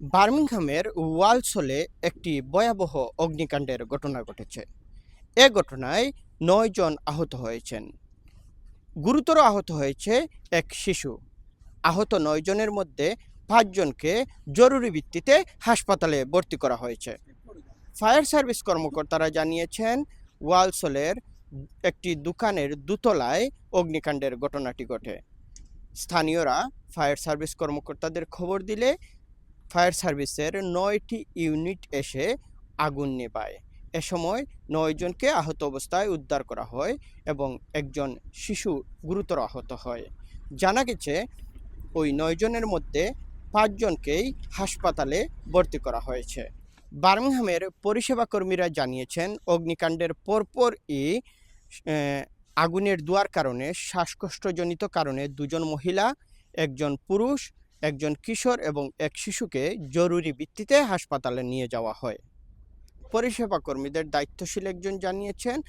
বার্মিংহামের ওয়ালসলে একটি ভয়াবহ অগ্নিকাণ্ডের ঘটনা ঘটেছে। এ ঘটনায় নয় জন আহত হয়েছেন। গুরুতর আহত হয়েছে এক শিশু। আহত নয় জনের মধ্যে পাঁচজনকে জরুরি ভিত্তিতে হাসপাতালে ভর্তি করা হয়েছে। ফায়ার সার্ভিস কর্মকর্তারা জানিয়েছেন ওয়ালসলের একটি দোকানের দুতলায় অগ্নিকাণ্ডের ঘটনাটি ঘটে। স্থানীয়রা ফায়ার সার্ভিস কর্মকর্তাদের খবর দিলে ফায়ার সার্ভিসের নয়টি ইউনিট এসে আগুন নেভায়। এ সময় নয়জনকে আহত অবস্থায় উদ্ধার করা হয় এবং একজন শিশু গুরুতর আহত হয়। জানা গেছে ওই নয়জনের মধ্যে পাঁচজনকেই হাসপাতালে ভর্তি করা হয়েছে। বার্মিংহামের পরিষেবা কর্মীরা জানিয়েছেন অগ্নিকাণ্ডের পরপরই আহ, আগুনের দুয়ার কারণে শ্বাসকষ্টজনিত কারণে দুজন মহিলা একজন পুরুষ একজন কিশোর এবং এক শিশুকে জরুরি ভিত্তিতে হাসপাতালে নিয়ে যাওয়া হয়। পরিষেবা কর্মীদের দায়িত্বশীল একজন জানিয়েছেন,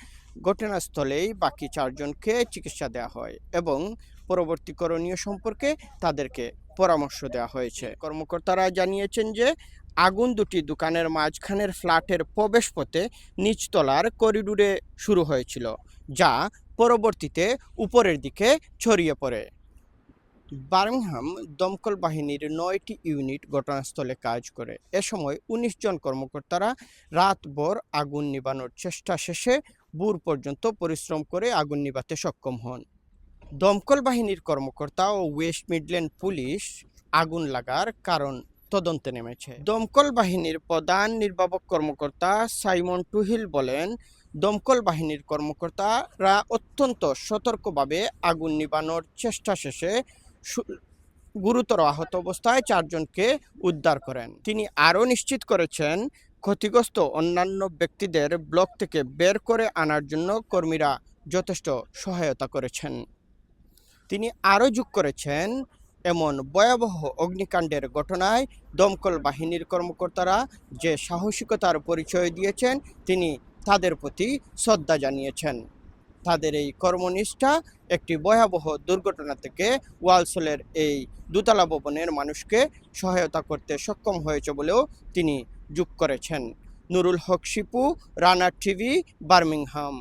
ঘটনাস্থলেই বাকি চারজনকে চিকিৎসা দেওয়া হয় এবং পরবর্তী করণীয় সম্পর্কে তাদেরকে পরামর্শ দেওয়া হয়েছে। কর্মকর্তারা জানিয়েছেন যে, আগুন দুটি দোকানের মাঝখানের ফ্ল্যাটের প্রবেশপথে নিচতলার করিডোরে শুরু হয়েছিল, যা পরবর্তীতে উপরের দিকে ছড়িয়ে পড়ে। বার্মিংহাম দমকল বাহিনীর নয়টি ইউনিট ঘটনাস্থলে কাজ করে। এ সময় উনিশ জন কর্মকর্তারা রাতভর আগুন নিবানোর চেষ্টা শেষে ভোর পর্যন্ত পরিশ্রম করে আগুন নিভাতে সক্ষম হন। দমকল বাহিনীর কর্মকর্তা ও ওয়েস্ট মিডল্যান্ড পুলিশ আগুন লাগার কারণ তদন্তে নেমেছে। দমকল বাহিনীর প্রধান নির্বাপক কর্মকর্তা সাইমন টুহিল বলেন, দমকল বাহিনীর কর্মকর্তারা অত্যন্ত সতর্কভাবে আগুন নিবানোর চেষ্টা শেষে গুরুতর আহত অবস্থায় চারজনকে উদ্ধার করেন। তিনি আরও নিশ্চিত করেছেন, ক্ষতিগ্রস্ত অন্যান্য ব্যক্তিদের ব্লক থেকে বের করে আনার জন্য কর্মীরা যথেষ্ট সহায়তা করেছেন। তিনি আরও যোগ করেছেন, এমন ভয়াবহ অগ্নিকাণ্ডের ঘটনায় দমকল বাহিনীর কর্মকর্তারা যে সাহসিকতার পরিচয় দিয়েছেন, তিনি তাদের প্রতি শ্রদ্ধা জানিয়েছেন। তাদের এই কর্মনিষ্ঠা একটি ভয়াবহ দুর্ঘটনা থেকে ওয়ালসলের এই দোতলা ভবনের মানুষকে সহায়তা করতে সক্ষম হয়েছে বলেও তিনি যোগ করেছেন। Nurul Haque Shipu, Rana TV, Birmingham.